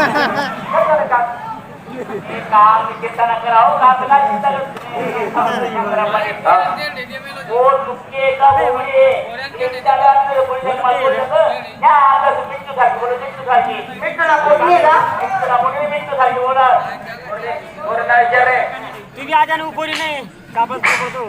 काम? हे काम मी चिंता न करावं कामला चिंता हा. कोण चुके का बोबडे चिंताला बोलले मला बोललं या आता मिठू सारखी बोलू मिठू सारखी मिठू ना पोटी आहे का? मिठू ना बोलू मिठू सारखी बोला बोर काय विचार आहे? तुम्ही आज आणि उपरी नाही कापत होतो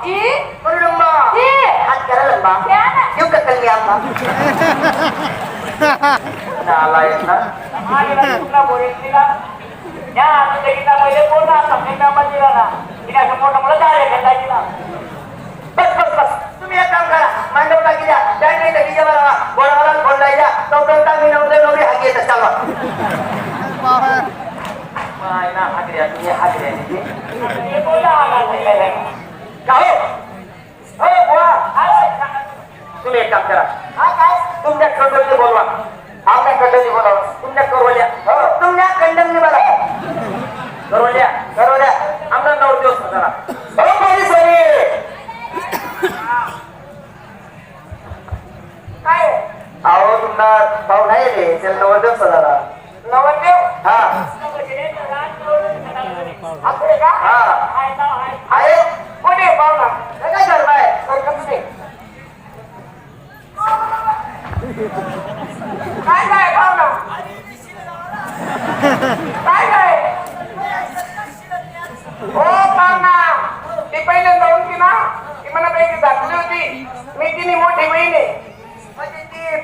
मनोरंबा E मनोरंबा E हात करा लंबा क्या ना? येऊ का कलमी आंबा नालायक ना आलेला कुठला बोलेल ना या आता देखील पहिले बोल ना समजे कामात दिला ना तिने असं मोठं मोठं झाले घेता दिला बस बस बस तुम्ही एक काम करा मांडव टाकी द्या बँक नाही तर डीजे मला बोलावाला फोन लाई द्या तोपर्यंत मी नवरे नवरी हाकी येतात चालवा माय ना हाकऱ्या तुम्ही हाकऱ्या तुम्ही एक काम करा तुमच्या खंडोली बोलवा आमच्या खंडोली बोलावा तुमच्या करवल्या तुमच्या खंडमनी बोला करवल्या करवल्या आमचा नऊ दिवस जरा काय अहो तुमचा भाऊ नाही रे त्याला नवरदेव सदाला नवरदेव हा हा आहे.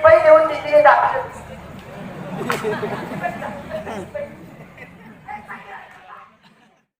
पहिले होती. तिने दाखवली